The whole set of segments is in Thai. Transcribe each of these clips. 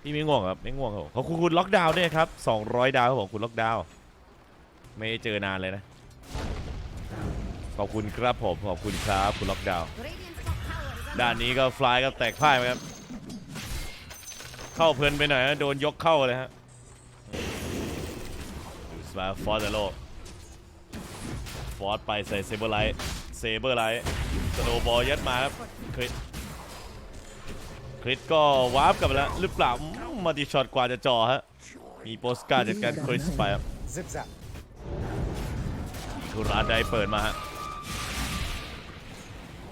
พี่ไม่ง่วงครับไม่ง่วงครับขอบคุณคุณล็อกดาวน์ด้วยครับ200 ดาวครับผมคุณล็อกดาวน์ไม่เจอนานเลยนะขอบคุณครับผมขอบคุณครับคุณล็อกดาวน์ด้านนี้ก็ฟลายก็แตกพ่ายไปครับเข้าเพลินไปหน่อยนะโดนยกเข้าเลยฮะดูสปาฟอร์เดโลฟอร์ดไปใส่เซเบอร์ไลท์เซเบอร์ไลท์สโนบอลยัดมาครับคริส ริสก็วาร์ปกลับมาแล้วหรือเปล่าอืมมาดีช็อตกว่าจะจ่อฮะ มีโปสการ์ดจัดการคริสไปครับ Zip zap. ทุราไดเปิดมาฮะ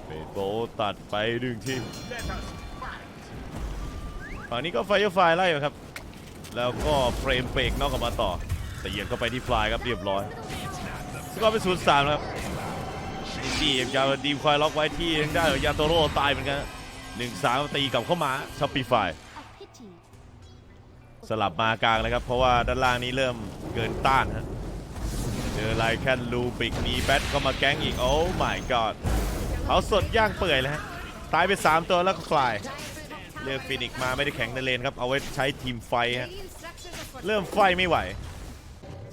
เบสโบลตัดไปดึงทีฝั่งนี้ก็ไฟไฟไล่อยู่ครับ แล้วก็เฟรมเบรกนอกออกมาต่อแต่เหยียบเข้าไปที่ฟลายครับเรียบร้อยสกอร์เป็นศูนย์สามครับดียาวดีมคอยล็อกไว้ที่ทางด้านของยาโตโร่ตายเหมือนกัน หนึ่งสามตีกลับเข้ามาช็อปปี้ไฟ a pity. สลับมากลางเลยครับ เพราะว่าด้านล่างนี้เริ่มเกินต้านฮะเจอไลแคนลูบิกมีแบทก็มาแก๊งอีก โอ้ my god เขาสดย่างเปื่อยเลยฮะตายไป 3 ตัวแล้วก็คลาย Dire's top เลือก tower ฟินิกซ์มาไม่ได้แข็งในเลนครับ เอาไว้ใช้ทีมไฟฮะ Radiant structures are for เริ่มไฟไม่ไหว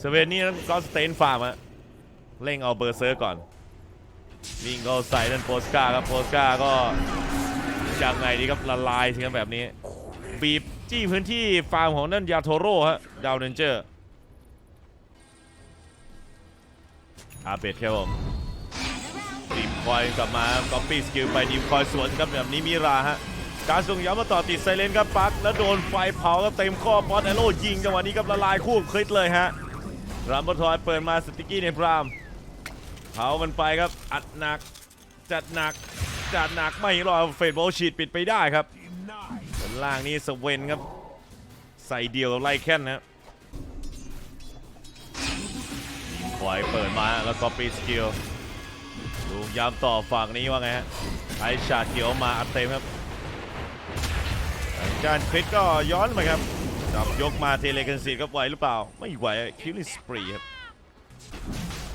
สเวนนี่นั้นก็สเตนฟาร์มฮะเร่งเอาเบอร์เซอร์ก่อนวิ่งเข้าใส่นั่นโปสกาครับโปสกาก็ ยังไงดีครับละลายสิครับแบบนี้ บีบจี้พื้นที่ฟาร์มของนั่นยาโทโร่ฮะดาวเนนเจอร์อาเบดครับผมดีมคอยกลับมาก๊อปปี้สกิลไปดีมคอยสวนครับแบบนี้มิราฮะการส่งย้ำมาต่อติดไซเลนครับปักแล้วโดนไฟเผาครับเต็มข้อบอสแอโร่ยิงจังหวะนี้ครับละลายคู่คลิตเลยฮะรามบอทอยเปิดมาสติกกี้ในพรามเผามันไปครับอัดหนักจัดหนัก จัดหนักไม่รอเฟดโบลฉีดปิดไปได้ครับด้านล่างนี่สเวนครับ ใส่เดียวไล่แค่นนะคอยเปิดมาแล้วก็ปีสกิลลูกย้ำต่อฝั่งนี้ว่าไงฮะไอชาดเขียวมาอัดเต็มครับจานคริสก็ย้อนมาครับจับยกมาเทเลกันซีครับไหวหรือเปล่า ไม่ไหวคิวลิสปรีครับ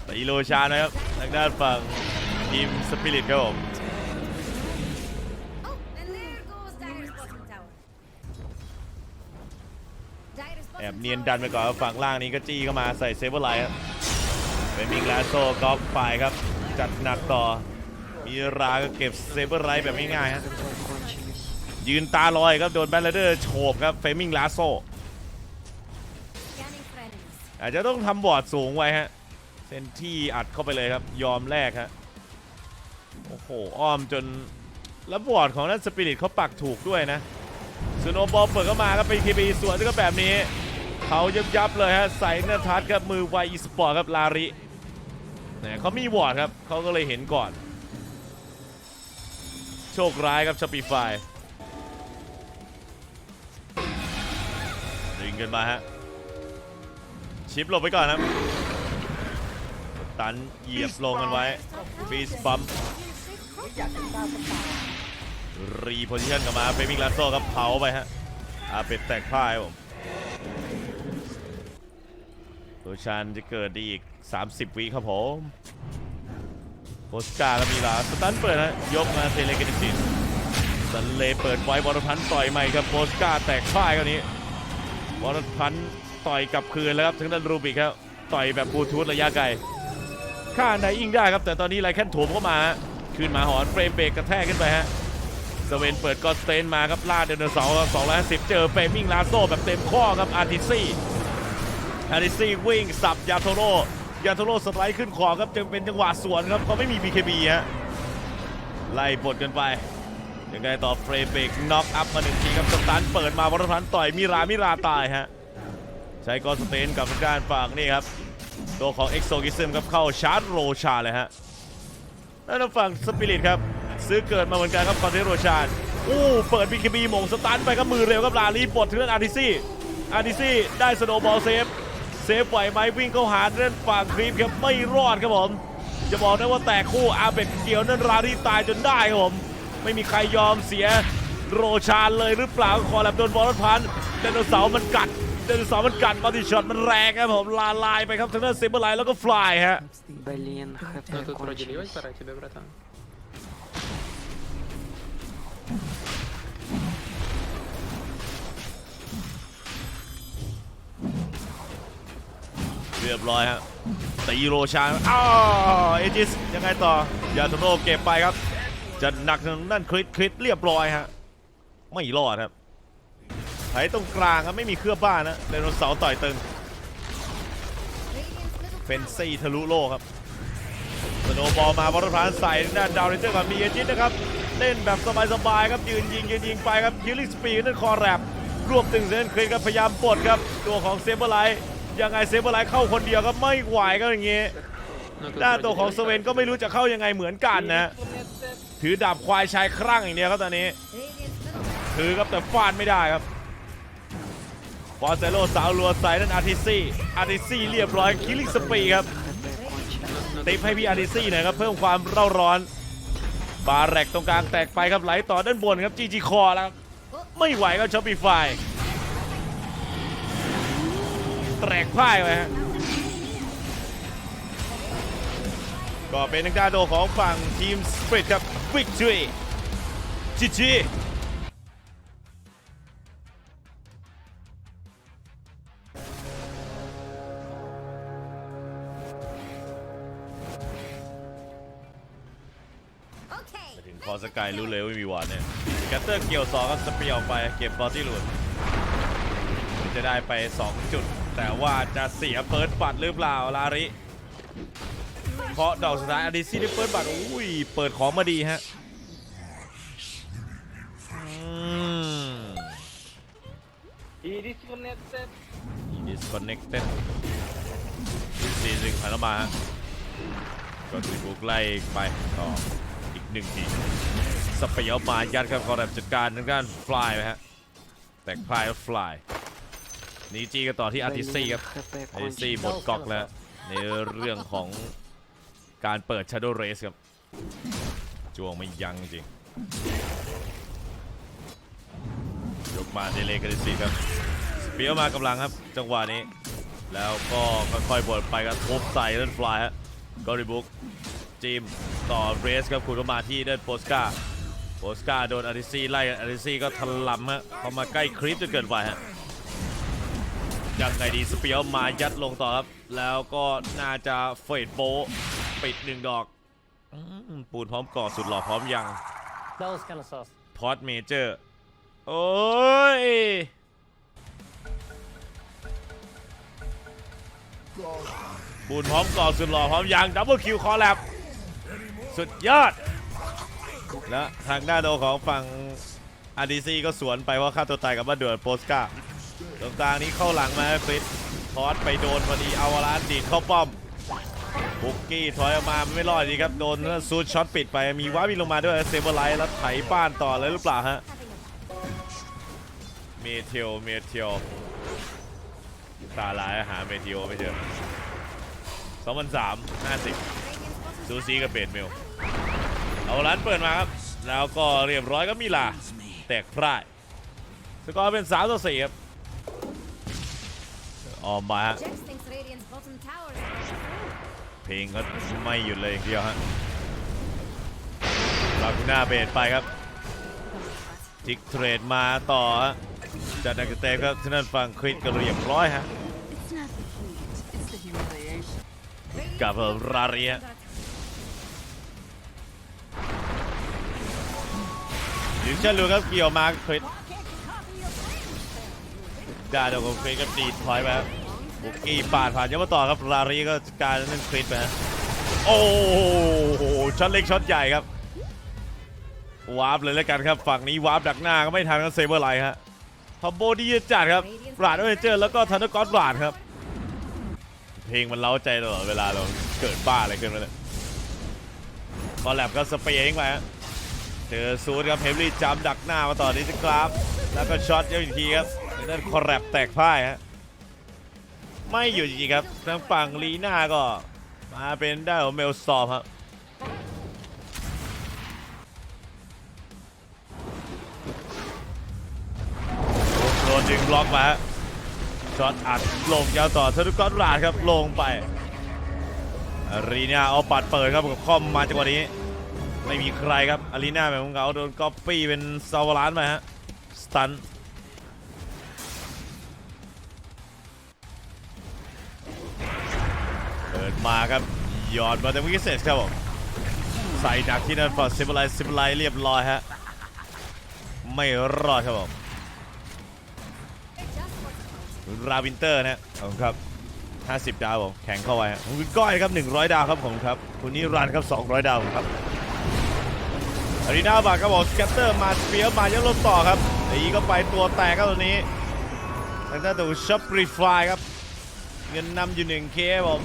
ตีโลชานะครับทางด้านฝั่งทีมสปิริตครับผม แอบเนียนดันไปก่อนฝั่งล่างนี้ก็จี้เข้ามาใส่เซเบอร์ไลท์เป็นมิงลาโซกอล์ฟไปครับ จัดหนักต่อ มีราก็เก็บเซเบอร์ไลท์แบบง่ายๆฮะยืนตาลอยครับ โดนแบนเลเดอร์โฉบครับเฟมิงลาโซอาจจะต้องทำบอร์ดสูงไว้ฮะเซนที่อัดเข้าไปเลยครับ ยอมแลกฮะโอ้โห อ้อมจนแล้วบอร์ดของนั่นสปิริตเขาปักถูกด้วยนะสโนบอลเปิดเข้ามาครับไปทีบีสวนก็แบบนี้ เขายับยับเลยฮะใส่เนื้อทัดกับมือไวอีสปอร์ตครับลาริเนี่ยเขามีวอร์ดครับเขาก็เลยเห็นก่อน โชคร้ายครับชอปปี้ไฟดึงกันมาฮะชิปหลบไปก่อนครับตันเหยียบลงกันไว้ฟีสปั๊มรีโพซิชันกลับมาเฟมิงลาโซครับเผาไปฮะอาเป็ดแตกพ่ายผม โรชานจะเกิดดีอีก 30 วิครับผมโปสกาก็มีลาสตันเปิดฮะยกมาเทเลกันจินสันเลเปิดไว้บอลพันต่อยใหม่ครับโปสกาแตกพ่ายคราวนี้บอลพันต่อยกลับคืนแล้วครับถึงด้านรูบิกครับต่อยแบบบูทูธระยะไกลฆ่าไดอิงได้ครับแต่ตอนนี้ไรแค่นโถมเข้ามาฮะขึ้นมาหอนเฟรมเบรกกระแทกขึ้นไปฮะสเวนเปิดก็สเตนมาครับล่าเดนเสาร์สองร้อยสิบเจอเฟรมิงลาโซแบบเต็มข้อครับอาร์ติซี่ อาร์ติซี่วิ่งสับยาโทโร่ยาโทโร่สไลด์ขึ้นขอครับจึงเป็นจังหวะสวนครับเขาไม่มี BKB ฮะไล่บดกันไปยังไงต่อเฟรเบกน็อกอัพมาหนึ่งทีครับสตันเปิดมาวรพันธ์ต่อยมิรามิราตายฮะใช้กอสเตนกับทางด้านฝั่งนี่ครับตัวของเอ็กโซกิซึมครับเข้าชาร์จโรชาเลยฮะแล้วทางฝั่งสปิริตครับซื้อเกิดมาเหมือนกันครับคอนเทนโรชาญอู้เปิดบีคบีหมงสตันไปครับมือเร็วครับลาลีปลดถึงด้านอาร์ติซี่อาร์ติซี่ได้สโนบอลเซฟ เซฟไหวไหมวิ่งเข้าหาเล่นฝั่งครีปครับไม่รอดครับผม จะบอกได้ว่าแตกคู่อาเบกเกี่ยวนั่นราลีตายจนได้ครับผม ไม่มีใครยอมเสียโรชานเลยหรือเปล่าคอแลบโดนบอลรถพันไดโนเสาร์มันกัดไดโนเสาร์มันกัดมัลติช็อตมันแรงครับผมลาลายไปครับทางด้านเซเบอร์ไลน์แล้วก็ฟลายฮะ Блин, Ну хп тут вроде ливать кончились. เรียบร้อยฮะตีโรชาอ้าวเอจิสยังไงต่อยาโตโนเก็บไปครับ จะหนักทางนั่นคริสคริสเรียบร้อยฮะไม่รอดครับไถตรงกลางครับไม่มีเครือบบ้านนะไดโนเสาร์ต่อยตึงเป็นซี่ทะลุโลกครับสโนบอลมาบอลพานใส่ด้านดาวเรนเจอร์ก่อนมีเอจิสนะครับเล่นแบบสบายๆครับยืนยิงยืนยิงไปครับคิลลิ่งสปีดนั่นคอแรบรวบตึงเซนคริสครับพยายามปลดครับตัวของเซเบอร์ไลท์ ยังไงเซเบอร์ไลท์เข้าคนเดียวก็ไม่ไหวก็อย่างงี้ด้านตัวของสเวนก็ไม่รู้จะเข้ายังไงเหมือนกันนะ ถือดาบควายชายครั่งอย่างเดียวครับตอนนี้ Radiant's middle tower ถือครับแต่ฟาดไม่ได้ครับฟอนเซโลสาวรัวใส่นั่นอาร์ติซี่อาร์ติซี่เรียบร้อยคิลลิ่งสปีดครับติปให้พี่อาร์ติซี่หน่อยครับเพิ่มความเร่าร้อน บาแรกตรงกลางแตกไปครับไหลต่อด้านบนครับจีจีคอแล้วครับไม่ไหวครับช็อปปี้ไฟ แตกพ่ายไปฮะก็เป็นทางด้านโดของฝั่งทีมสปริตครับวิกตอรีจีจี Okay. ถึงคอสกายรู้เลยว่าไม่มีวันเนี่ยแกตเตอร์เกี่ยวสองครับสเปียร์ออกไปเก็บบอลที่หลุดจะได้ไป 2 จุด แต่ว่าจะเสียเปิดบัตรหรือเปล่าลาริเพราะดอกสุดท้ายอดิซี่ได้เปิดบัตรอุ้ยเปิดของมาดีฮะอืม He disconnected. disconnected ซีซึงผ่านเข้ามาฮะก็ถือบุกไล่ไปต่ออีกหนึ่งทีสเปียร์มายัดครับคอร์แรบจัดการทางด้านฟลายไปฮะแตกพลายแล้วฟลาย นีจีกันต่อที่อาร์ติซี่ครับอาร์ติซี่หมดก๊อกแล้ว ในเรื่องของการเปิด Shadow Race ครับจวงไม่ยั้งจริงยกมาเดเลกันสิครับสเปียร์มากำลังครับ จังหวะนี้ แล้วก็ค่อยๆบดไปครับทุบใส่เล่นฟลายฮะกอริบุกจิมต่อเรสครับคุณก็มาที่เดินโปสกาโปสกาโดนอาริซี่ไล่อาริซี่ก็ถล่ำฮะเข้ามาใกล้คลิปจนเกินไปฮะ ยังไงดีสเปียร์มายัดลงต่อครับ แล้วก็น่าจะเฟดโบปิดหนึ่งดอกอปูนพร้อมก่อสุดหล่อพร้อมยังพอดเมเจอร์ โอ้ยบุญพร้อมก่อสุดหล่อพร้อมยางดับเบิลคิวคอแลบสุดยอด และทางด้านโดของฝั่งอาร์ดีซีก็สวนไปว่าฆ่าตัวตายกับมาเดือดโปสกา ตรงกลางนี้เข้าหลังมาคริสทอสไปโดนพอดีเอาวาลานดีดเข้าป้อมบุกกี้ถอยออกมาไม่รอดดีครับโดนซูดช็อตปิดไปมีว้าวินลงมาด้วยเซเบอร์ไลท์แล้วไถบ้านต่อเลยหรือเปล่าฮะเมเทลเมเทลตาลายหาเมเทลไม่เจอ2003 50 Radiant's bottom ซูซีกับเบดเมลเอาร้านเปิดมาครับ แล้วก็เรียบร้อยก็มีลา แตกพร่ายสกอร์เป็น3ต่อ4ครับ ออมมาฮะ Jax thinks Radiant's bottom tower is about to fall. เพลงก็ไม่หยุดเลยอย่างเดียวฮะลากูน่าเบดไปครับจิกเทรดมาต่อฮะจากนักเตะครับที่นั่นฟังควิดก็เรียบร้อยฮะ It's not the heat, it's the humiliation. Radiant's กับราเรีย under attack. หรือเช่นลูครับเกี่ยวมาควิด ดาดยวของควิดก็ดีดถอยไปครับบุกกี้ปาดผ่านยังมาต่อครับรารีก็จัดการนั่นควิดไปฮะโอ้โหช็อตเล็กช็อตใหญ่ครับวาร์ปเลยแล้วกันครับ ฝั่งนี้วาร์ปดักหน้าก็ไม่ทันกับเซเบอร์ไลท์ฮะพอโบดีจัดครับปราดเอเจอร์แล้วก็ทันเดอร์กอสปราดครับ เพลงมันเล้าใจตลอดเวลาเราเกิดบ้าอะไรขึ้นมาเนี่ยคอลแลบก็สเปรย์เองไปฮะเจอซูดครับเฮฟรี่จัมดักหน้ามาต่อนี้สครับ แล้วก็ช็อตเยอะอีกทีครับ นั่นคอแรปแตกพ่ายฮะไม่อยู่จริงๆครับทางฝั่งลีน่าก็มาเป็นได้ของเมลซอมครับโดนดึงบล็อกมาฮะช็อตอัดลงยาวต่อทอร์ทุก้อนราดครับลงไป รีน่าเอาปัดเปิดครับกับคอมมาจังหวะนี้ ไม่มีใครครับอารีนาแบบของเขาโดนก๊อปปี้เป็นซาวลานไปฮะสตัน ดมาครับหยอดมาแต่วิกเซสครับผมใส่ดักที่นั่นฟอร์ซิบไลซิบไลเรียบร้อยฮะไม่รอดครับผมราวินเตอร์นะขอบคุณครับ 50 ดาวผมแข่งเข้าไว้คุณก้อยครับ 100 ดาวครับผมครับคุณนิรันท์ครับ 200 ดาวครับอารีนาบาครับผมสแกตเตอร์มาสเปียร์มายังลดต่อครับตีก็ไปตัวแตกครับตัวนี้ทางด้านตัวช็อปรีฟายครับ เงินนำอยู่ 1K ครับผม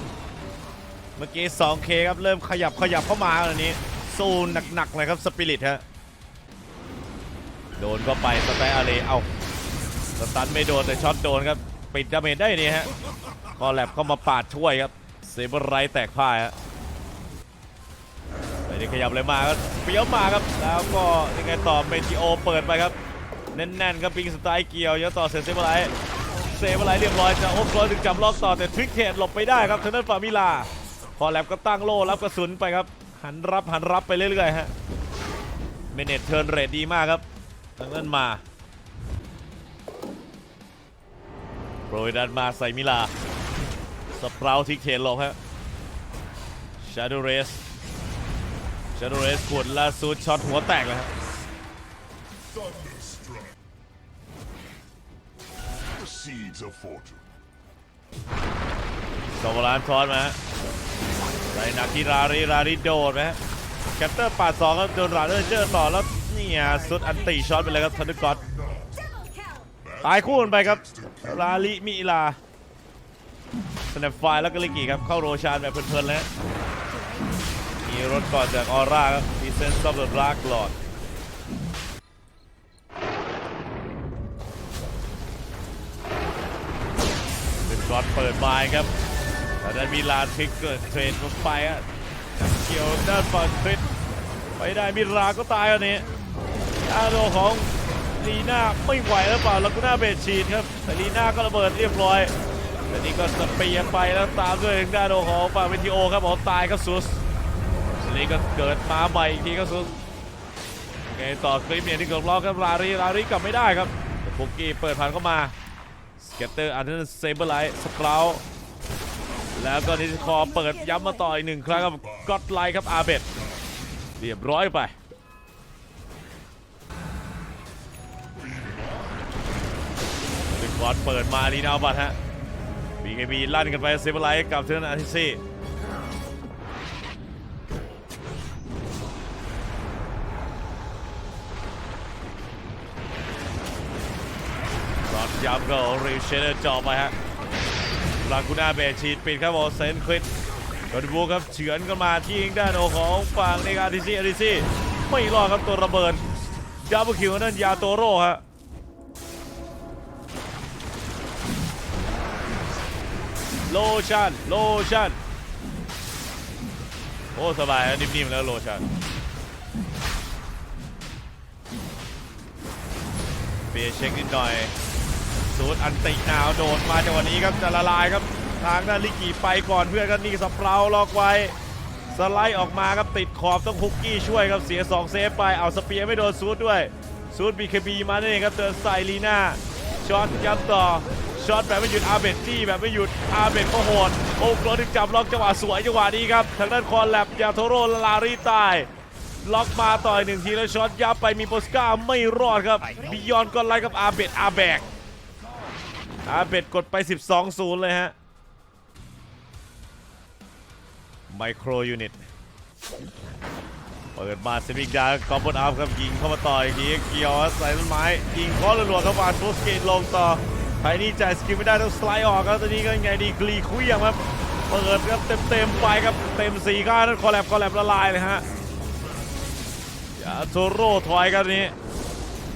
เมื่อกี้ 2K ครับ เริ่มขยับขยับเข้ามาครับตอนนี้ สู้หนักๆเลยครับสปิริตฮะ โดนก็ไปสแตอาเลเอาสตันไม่โดน แต่ช็อตโดนครับ ปิดดาเมจได้นี่ฮะคอแลบเข้ามาปาดช่วยครับเซเบอร์ไรแตกพ่ายฮะไม่ได้ขยับเลยมาก็เปี้ยวมาครับ แล้วก็ยังไงต่อเมจิโอเปิดไปครับแน่นๆครับปิงสไตล์เกี่ยวยังต่อเซเซเบอร์ไรเซเบอร์ไรเรียบร้อยจะโอ้โหถึงจับล็อกต่อแต่ทริกเทดหลบไปได้ครับทางด้านฟามิลา คอแลบก็ตั้งโล่รับกระสุนไปครับ หันรับหันรับไปเรื่อยๆฮะเมเนตเทิร์นเรทดีมากครับทางนั้นมาโปรยดันมาใส่มิลาสเปราทิกเทนลงฮะชาร์ดเรสชาร์ดเรสขวดล่าสุดช็อตหัวแตกเลยฮะ Thunderstruck. The seeds of fortune. สองล้านทอนมาฮะ ใส่นักที่ราริราริโดดไหมฮะแคปเตอร์ปาดสองครับโดนราเดอร์เจอต่อแล้วเนี่อะสุดอันติช็อตไปเลยครับทันดุกอตตายคู่กันไปครับราลิมิลาสแนปไฟแล้วก็ลิกิครับเข้าโรชานแบบเพลินๆเลยฮะมีรถก่อนจากออร่าครับมีเซนส์ออฟเดอะดาร์กลอดเป็นกอดเปิดไม้ครับ แต่ด้านมีลาทริกเกิดเทรนลงไปอะจับเกี่ยวด้านฝั่งคริสไปได้มิราก็ตายอันนี้อาโดของลีน่าไม่ไหวแล้วเปล่าแล้วก็น้าเบดชีนครับแต่ลีน่าก็ระเบิดเรียบร้อยแต่นี่ก็สเปียไปแล้วตามด้วยทางด้านโดของฝั่งเวทิโอครับผมตายครับซุสทีนี้ก็เกิดมาใหม่อีกทีก็สุดไงต่อคลิปเนี่ยที่เกิดล็อกครับลารีลารีกลับไม่ได้ครับแต่ปุกกี้เปิดผ่านเข้ามาสเก็ตเตอร์อันนั้นเซเบอร์ไลท์สเปรา แล้วก็นิสคอเปิดย้ำมาต่ออีกหนึ่งครั้งครับก็อดไลท์ครับอาเบดเรียบร้อยไปดึงบอลเปิดมาลีนาบัตฮะบีเบีลั่นกันไปเซเบอร์ไลท์กับเทอร์นอาทิซี่รอดย้ำก็รีเชเดอร์จอไปฮะ ลากูน่าเบรชีดปิดครับผมเซนควิดกดบูครับเฉือนกันมาที่ยิงด้านโอของฝั่งในอาร์ทีซีอาร์ทีซีไม่รอดครับตัวระเบิดดับเบิลคิวนั่นยาโตโร่ฮะโลชั่นโลชั่นโอ้สบายนิ่มๆแล้วโลชั่นเบียเช็คนิดหน่อย สูตรอันติหนาวโดดมาจังหวะนี้ครับจะละลายครับทางด้านลิกิไปก่อนเพื่อนกันนี่สเปราล็อกไว้ สไลด์ออกมาครับติดขอบต้องคุกกี้ช่วยครับเสีย 2 เซฟไปเอาสเปียร์ไม่โดนซูดด้วยซูดบีเคบีมานั่นเองครับเดินใส่ลีน่าช็อตย้ำต่อช็อตแบบไม่หยุดอาเบตจี้แบบไม่หยุดอาเบตก็โหดโอ้โหถึงจับล็อกจังหวะสวยจังหวะนี้ครับทางด้านคอนแลบยาโทโร่ลารีตายล็อกมาต่อยหนึ่งทีแล้วช็อตยับไปมีโปสก้าไม่รอดครับบิยอนก็ไล่กับอาเบดอาแบก อาเบดกดไป 12-0 เลยฮะ ไมโครยูนิต เปิดมาเซมิกดากอมบอลอัพครับยิงเข้ามาต่อยทีเกี่ยวใส่ต้นไม้ ยิงเคอรัวๆเข้ามาโทสเกตลงต่อไทนี่จ่ายสกิลไม่ได้ต้องสไลด์ออกครับตอนนี้ก็ยังไงดีกรีคุยยังครับเปิดครับเต็มๆไปครับเต็มสี่ก้านนั้นคอแลบคอแลบละลายเลยฮะยาโทโร่ถอยกันนี้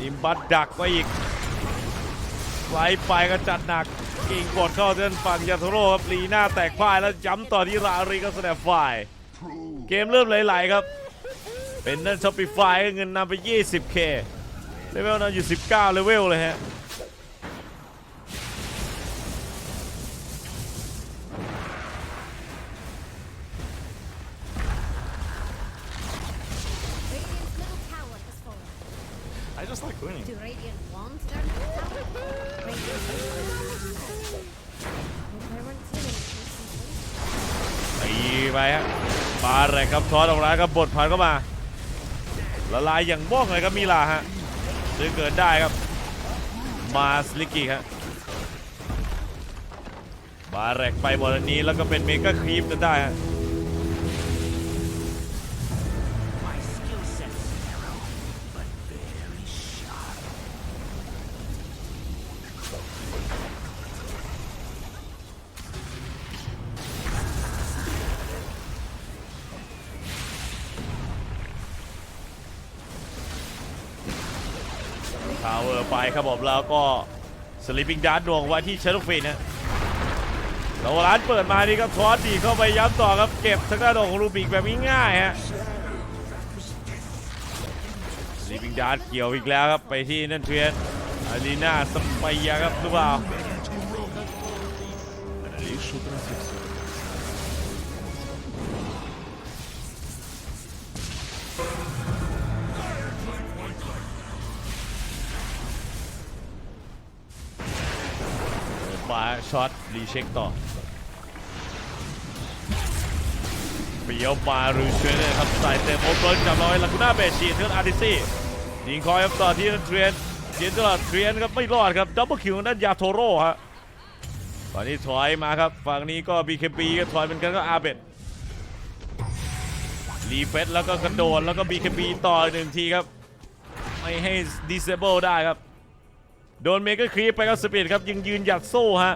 อิมบัตดักไปอีก ไล่ไปก็จัดหนักกิ่งกดเข้าเส้นฝั่งยาโทโร่ครับลีหน้าแตกพ่ายแล้วย้ำต่อที่รารีก็แสดงฝ่าย เกมเริ่มไหลๆครับ เป็นนั่นช็อปปี้ไฟเงินนำไป 20k เลเวลนำอยู่ 19 เลเวลเลยฮะ ครับทอดออกมายครับบดผ่านเข้ามาละลายอย่างบ้องเลยครับมีลาฮะซื้อเกิดได้ครับ มาสลิกกี้ครับบาแรกไปบอลนี้แล้วก็เป็นเมกาครีปจะได้ฮะ ทาวเวอร์ไปครับผมแล้วก็สลิปปิ้งดาร์ดดวงไว้ที่เชลฟินนะแล้วร้านเปิดมานี่ครับทอสดีเข้าไปย้ำต่อครับเก็บทั้งกระดของรูบิกแบบง่ายๆฮะสลิปปิ้งดาร์ดเกี่ยวอีกแล้วครับไปที่นั่นเทียนอารีนาสไปยาครับหรือเปล่า ช็อตรีเช็คต่อเปียวมารูเชนเลยครับใส่เต็มโอเปิลจับร้อยลากูน่าเบชีเทือนอาร์ติซี่ยิงคอยครับต่อที่เทรนเทียนตลอดเทรนครับไม่รอดครับดับเบิลคิวนั่นยาโทโร่ฮะตอนนี้ถอยมาครับฝั่งนี้ก็ BKB ก็ถอยเป็นกันก็อาเบดรีเฟสแล้วก็กระโดดแล้วก็ BKB ต่อหนึ่งทีครับไม่ให้ disable ได้ครับโดนเมก a ครีปไปครับสปีดครับยังยืนหยัดโซ่ฮะ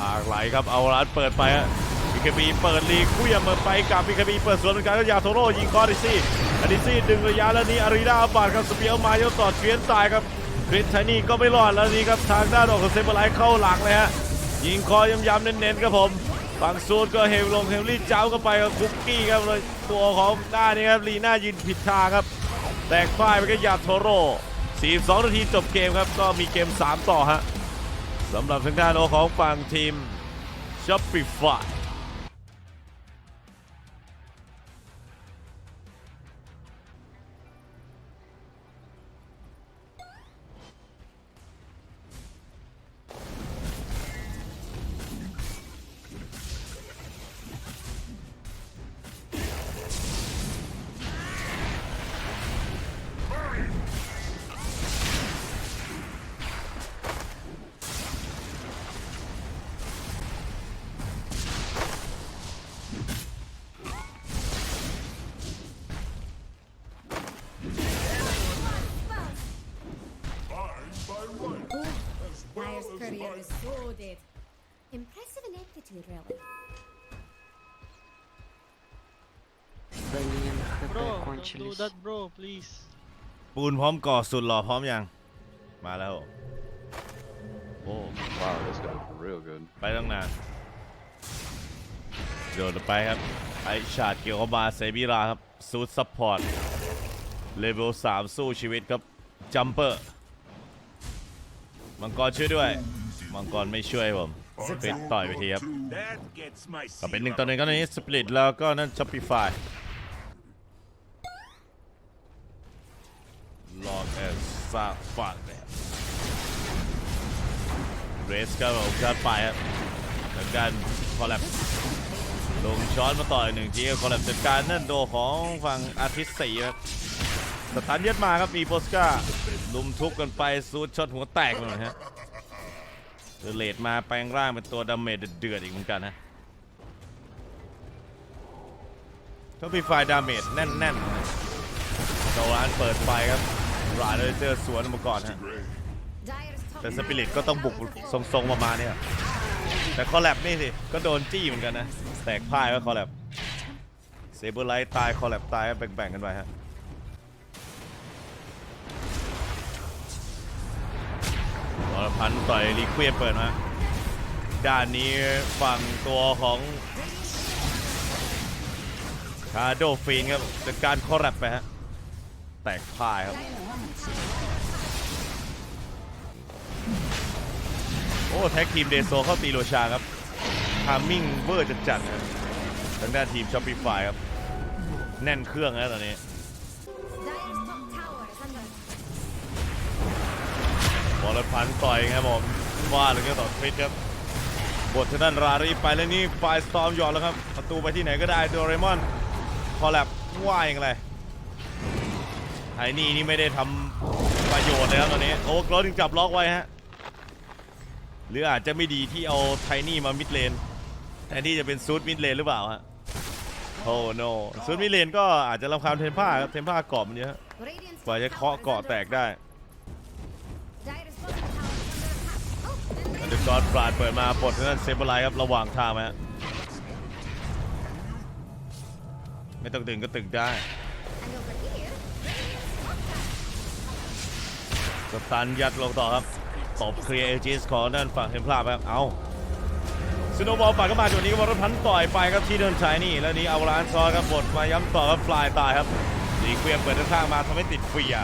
ลากไหลครับเอาร้านเปิดไปฮะบีคบีเปิดลีกคุยมาไปกับบีคบีเปิดสวนเหมือนกันก็ยาโทโร่ยิงคอดิซี่อดิซี่ดึงระยะแล้วนี่อารีนาบาดครับสเปียวมายกต่อเทียนตายครับเทรนไทนี่ก็ไม่รอดแล้วนี่ครับทางด้านของเซเบอร์ไลท์เข้าหลังเลยฮะยิงคอย้ำๆเน้นๆครับผมฝั่งซูดก็เฮลลงเฮลลี่เจ้าเข้าไปกับคุกกี้ครับเลยตัวของหน้านี้ครับลีน่ายืนผิดทางครับ แตกพ่ายไปก็ยาโทโร่42นาทีจบเกมครับก็มีเกม 3 ต่อฮะ สำหรับทางด้านโอของฝั่งทีม Shopify Mine by right. ปูนพร้อมก่อสุดหล่อพร้อมยัง มาแล้ว Oh, wow, this got real good. ไปตั้งนานโดดไปครับ ไอชาดเกียวกับบาเซบิราครับ ซูดซัพพอร์ต เลเวล 3 สู้ชีวิตครับ จัมเปอร์ มังกรช่วยด้วย มังกรไม่ช่วยผมเป็นต่อยไปทีครับก็เป็นหนึ่งต่อหนึ่งก็ในนี้สปลิตแล้วก็นั่นช็อปปี้ฟาย อสซาฟันเลยเรสก็ผมจัดไปครับจัดการคอลแลบลงช้อนมาต่ออีกหนึ่งทีคอลแลบจัดการนั่นโดของฝั่งอาทิตย์สี่ครับสตันยัดมาครับมีโปสกาลุมทุบกันไปซูดช็อตหัวแตกเลยฮะเดเลดมาแปลงร่างเป็นตัวดาเมจเดือดๆอีกเหมือนกันนะก็มีไฟดาเมจแน่นๆโซลานเปิดไฟครับ ราเลยเจอสวนมาก่อนฮะ Dyer's top แต่สปิริตก็ต้องบุกทรงๆประมาณเนี้ยแต่คอลแลบนี่สิ ก็โดนจี้เหมือนกันนะ แตกพ่ายว่าคอลแลบเซเบอร์ไลท์ตายคอลแลบตายก็แบ่งๆกันไปฮะวรพันธ์ต่อยรีเควมเปิดมาด้านนี้ฝั่งตัวของคาโดฟีนครับจัดการคอลแลบไปฮะ แตกพ่ายครับ โอ้แท็กทีมเดโซเข้าตีโรชาครับทามมิ่งเวอร์จัดจัดนะทางด้านทีมช็อปปี้ไฟครับ แน่นเครื่องแล้วตอนนี้บอลพันต่อยครับผมว่าเลยก็ต่อฟิตครับบททางด้านรารีไปแล้วนี่ไฟสตอมหยอดแล้วครับ ประตูไปที่ไหนก็ได้โดเรมอน คอลแลบว่าอย่างไร ไทนี่นี่ไม่ได้ทำประโยชน์เลยครับตอนนี้ โอ้กรอถึงจับล็อกไว้ฮะ หรืออาจจะไม่ดีที่เอาไทนี่มามิดเลนแทนที่จะเป็นซูดมิดเลนหรือเปล่าฮะ โอ้โนซูดมิดเลนก็อาจจะรำคาญเทมผ้าครับเทมผ้ากรอบมันเยอะกว่าจะเคาะเกาะแตกได้เดอะกอดปราดเปิดมาปลดทางด้านเซเบอร์ไลท์ครับระหว่างทางฮะไม่ต้องตึงก็ตึงได้ สตันยัดลงต่อครับตบเคลียร์เอจิสของด้านฝั่งเทมพลาครับเอาสโนบอลปัดเข้ามาจุดนี้วรพันธ์ต่อยไปครับที่เดินชายนี่ แล้วนี้เอาล้านซอยครับบดมาย้ำต่อครับฟลายตายครับดีเควียเปิดข้างมาทำให้ติดเฟีย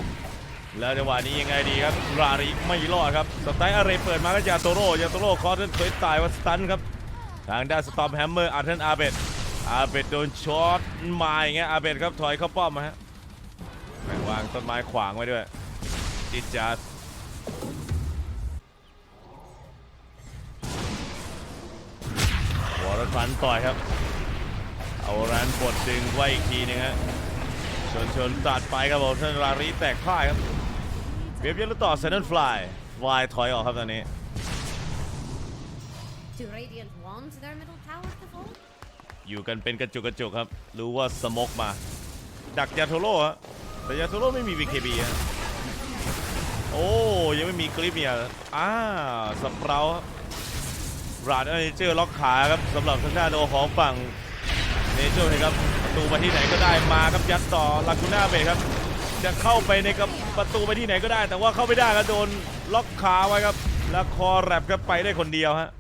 แล้วจังหวะนี้ยังไงดีครับ ราริไม่รอดครับสไตล์อะไรเปิดมาก็ยาโตโร่ยาโตโร่คอร์เทนเคยตายว่าสตันครับ ทางด้านสตอมแฮมเมอร์อาร์เทนอาเบดอาเบดโดนช็อตมาอย่างเงี้ยอาเบดครับถอยเข้าป้อมมาฮะวางต้นไม้ขวางไว้ด้วย จิตจัดวรพันธ์ต่อยครับ เอาร้านปลดดึงไว้อีกทีหนึงฮะชนชนตัดไปครับผมท่านรารีแตกพ่ายครับเบียบเยอะต่อเซนต์ฟลายฟลายถอยออกครับตอนนี้ Do Radiant want their middle tower to fall? อยู่กันเป็นกระจุกกระจุกครับ รู้ว่าสโมกมา ดักยาโทโร่ฮะแต่ยาโทโร่ไม่มี BKB ฮะ โอ้ยังไม่มีกริปเนี่ยอ่าสเปรารับราดเนเจอร์ล็อกขาครับสำหรับทางด้านโดของฝั่งเนเจอร์นะครับประตูไปที่ไหนก็ได้มาครับยัดต่อลากูน่าเบรครับ จะเข้าไปในกับประตูไปที่ไหนก็ได้ แต่ว่าเข้าไม่ได้ครับโดนล็อกขาไว้ครับ แล้วคอแรปครับไปได้คนเดียวฮะ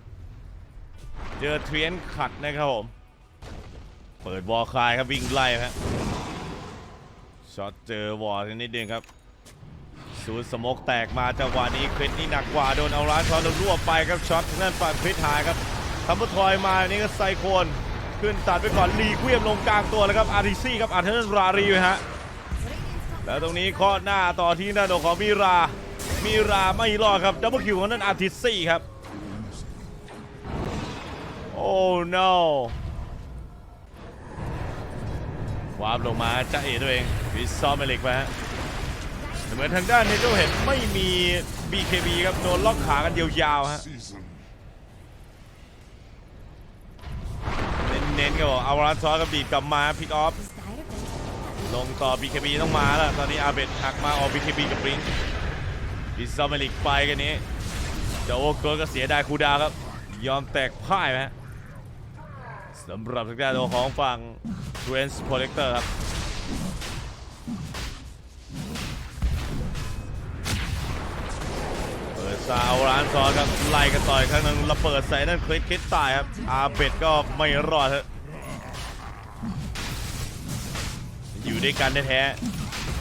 เจอเทรียนขัดนะครับผมเปิดวอลคลายครับวิ่งไล่ครับช็อตเจอวอลนนิดนึงครับ สูสโมกแตกมาจังหวะนี้คริสนี่หนักกว่าโดนเอาร้านช้อนโดนรวบไปครับช็อตทางนั่นฝั่งคริสหายครับทำบุทอยมานี่ก็ไซโคนขึ้นตัดไปก่อนลีเควียมลงกลางตัวแล้วครับอาริซี่ครับอาร์เทนรารีฮะแล้วตรงนี้ข้อหน้าต่อที่หน้าโดของมิรา มิราไม่รอดครับดับเบิลคิวของนั่นอาร์ติซี่ครับโอ้ no วาร์ปลงมาจ้าเอ๋ตัวเองวิซซอมเมลิกไปฮะ เหมือนทางด้านเนโจเห็นไม่มี BKB ครับโดนล็อกขากันยาวๆฮะเน้นๆก็บอกเอารันซอสกับดีดกลับมาพิกออฟลงต่อ BKB ต้องมาแล้ว ตอนนี้อาเบดหักมาออก BKB กับบริงบิซอมเมลิกไปกันนี้เดโอโกก็เสียดายคูดาครับ ยอมแตกพ่ายไหมสำหรับทางด้านของฝั่ง t r a n s p r o t e c t o r ครับ เปิดซาวร้านซอสครับไล่กันต่อยครั้งหนึงระเบิดใส่นั่นคลิกคิดตายครับอาเบดก็ไม่รอดฮะอยู่ด้วยกันแท้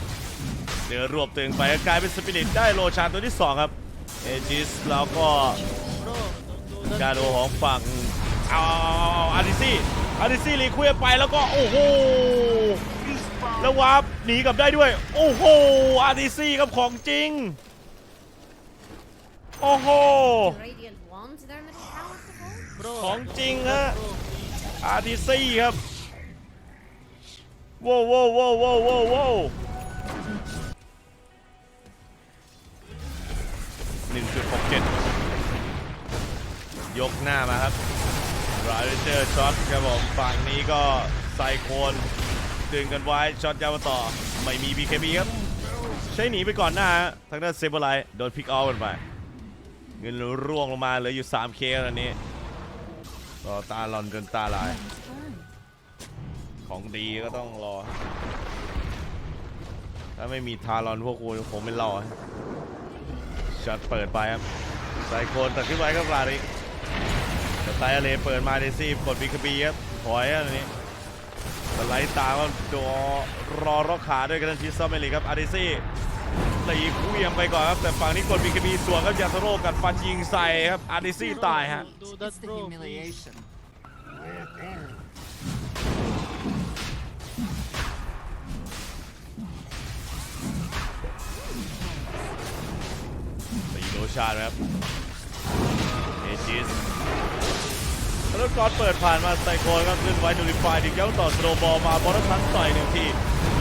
ๆเจอรวบตึงไปก็กลายเป็นสปิริตได้โลชานตัวที่ 2 ครับเอจิสแล้วก็การโดของฝั่งเอาอาริซี่อาริซี่รีคุยไปแล้วก็โอ้โหแล้ววาร์ปหนีกลับได้ด้วย โอ้โหอาริซี่ครับของจริง โอ้โห Do Radiant want their middle tower to fall? ของจริงฮะอาร์ทีซี่ครับโว้วโว้วโว้วโว้วโว้วโว้วหนึ่งจุดหกเจ็ดยกหน้ามาครับราเจอร์ช็อตครับผมฝั่งนี้ก็ไซโคนดึงกันไว้ช็อตยาวมาต่อ ไม่มี BKB ครับ ใช้หนีไปก่อนหน้าฮะทางด้านเซเบอร์ไลท์โดนพิกออฟกันไป เงินร่วงลงมาเหลืออยู่ 3K ตอนนี้รอตาลอนจนตาลาย ของดีก็ต้องรอ ถ้าไม่มีทารอนพวกกูคงไม่รอช็อตเปิดไปครับไซโคนตัดขึ้นไปครับลาริแต่ไซอาเลเปิดมาเดซี่กดบีคบีครับถอยอันนี้สไลด์ตามว่าดรอรอขาด้วยกันทีซอมเมลิครับอาริซี่ ตีคู่เอียงไปก่อนครับแต่ฝั่งนี้กดบีคบีส่วนครับยาสโรกัดฟันยิงใส่ครับอาร์ดิซี่ตายฮะ It's the humiliation. ตีโดชาดครับเอจิสแล้วก่อนเปิดผ่านมาไซโคนครับขึ้นไว้ดูริฟายดึงย้ำต่อสโลบอลมาบอลทันต่อยหนึ่งที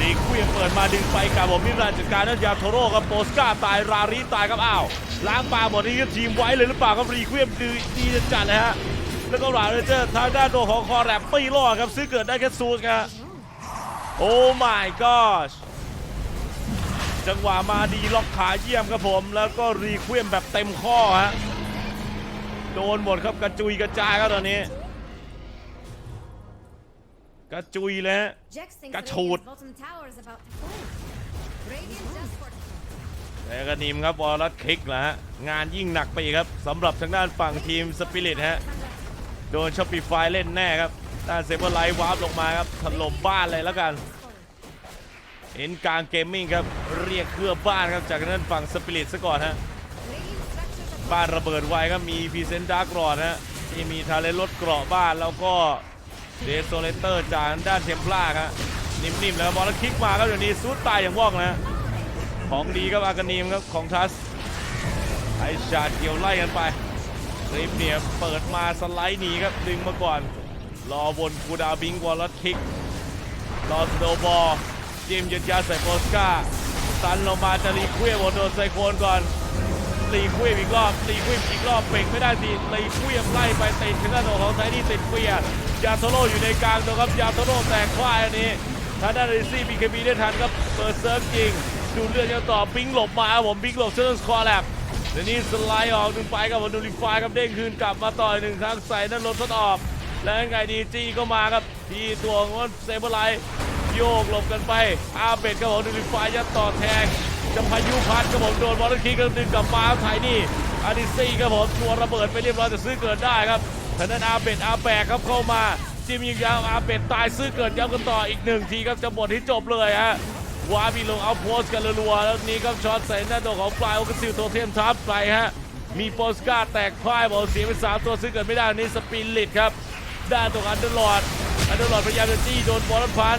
ลีกเควียงเปิดมาดึงไปกับผมนิรันจัดการนัทยาโทโร่กับโปสกาตายรารีตายครับอ้าวล้างปลาหมดนี้ทีมไว้เลยหรือเปล่าครับรีเควียดีดีจัดเลยฮะแล้วก็หลาเลยเจอทางด้านตัวของคอแรปไม่รอดครับซื้อเกิดได้แค่ซูสครับโอ้ my gosh จังหวะมาดีล็อกขาเยี่ยมครับผม แล้วก็รีเควียมแบบเต็มข้อฮะโดนหมดครับกระจุยกระจายครับตอนนี้ กระจุยเลยฮะ Jex thinks Got Radiant's told. bottom tower is about to fall. Radiant just for แล้วก็นิมครับบอลรัดคลิกนะฮะงานยิ่งหนักไปอีกครับสำหรับทางด้านฝั่งทีมสปิริตฮะโดนช็อปปี้ไฟเล่นแน่ครับด้านเซเบอร์ไลท์วาร์ปลงมาครับถล่มบ้านเลยแล้วกันเห็นกลางเกมมิ่งครับเรียกเครือบ้านครับจากทางด้านฝั่งสปิริตซะก่อนฮะ Radiant structures are บ้านระเบิดไวครับมีพรีเซนต์ดาร์กรอดฮะที่มีทาเลนรถเกราะบ้านแล้วก็ เดโซเลเตอร์จากด้านเทมพลาครับนิ่มๆแล้วบอลแล้วคลิกมาครับเดี๋ยวนี้ซูดตายอย่างว่องนะของดีครับอากานีมครับของทัสไอชาดเกี่ยวไล่กันไปรีบเนี่ยเปิดมาสไลด์หนีครับดึงมาก่อน รอบนคูดาบิงวอลแล้วคิกรอสโนบอลจิมยัดยาใส่โปสกาตันลงมาจะรีควียบนโดนไซโคนก่อนตีควียบอีกรอบตีควียบอีกรอบเบรกไม่ได้ทีตีควียบไล่ไปติดทางด้านของไซนี่ติดเฟียร์ ยาโทโรอยู่ในกลางตัวครับยาโทโรแตกควายอันนี้ทางด้านเรซี่บีเคบีได้ทันครับเปิดเซิร์ฟยิง ดูเลือดยังต่อปิงหลบมาครับผมปิงหลบเชิญสคอร์แลบเดี๋ยวนี้สไลด์ออกหนึ่งไปครับผมดูริฟายครับเด้งคืนกลับมาต่อยหนึ่งครั้งใส่นั่นลดทดออกแล้วยังไงดีจีก็มาครับที่ตัวของเซเบอร์ไลท์โยกหลบกันไปอาเบดครับผมดูริฟายยัดต่อแทงจะพายุพัดครับผมโดนบอลคิกก็ดึงกลับมาไทยนี่อาดิซี่ครับผมตัวระเบิดไปเรียบร้อยจะซื้อเกิดได้ครับ ทางด้านอาเบดอาแบกครับเข้ามาจิมยิงยาวอาเบดตายซื้อเกิดย้ำกันต่ออีกหนึ่งทีครับจะหมดที่จบเลยฮะวาบีลงเอาโพสกันรัวๆแล้วนี้ครับช็อตใส่หน้าตัวของปลายโอกาซิลโทเทมทับไปฮะมีโปสกาแตกพ่ายบอลเสียไปสามตัวซื้อเกิดไม่ได้นี่สปินลิตครับด้านตรงอันเดอร์ลอดอันเดอร์ลอดพยายามจะจี้โดนบอลพัน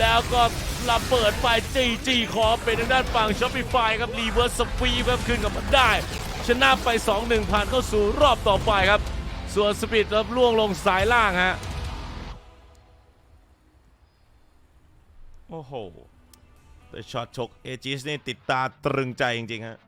แล้วก็ระเบิดไปจีจีคอเป็นทางด้านฝั่งช็อปปี้ไฟครับรีเวิร์สสปีดครับขึ้นกับมันได้ ชนะไป 2-1ผ่านเข้าสู่รอบต่อไปครับ ส่วนสปีดรับล่วงลงสายล่างฮะ โอ้โห แต่ช็อตชกเอจิสนี่ติดตาตรึงใจจริงๆฮะ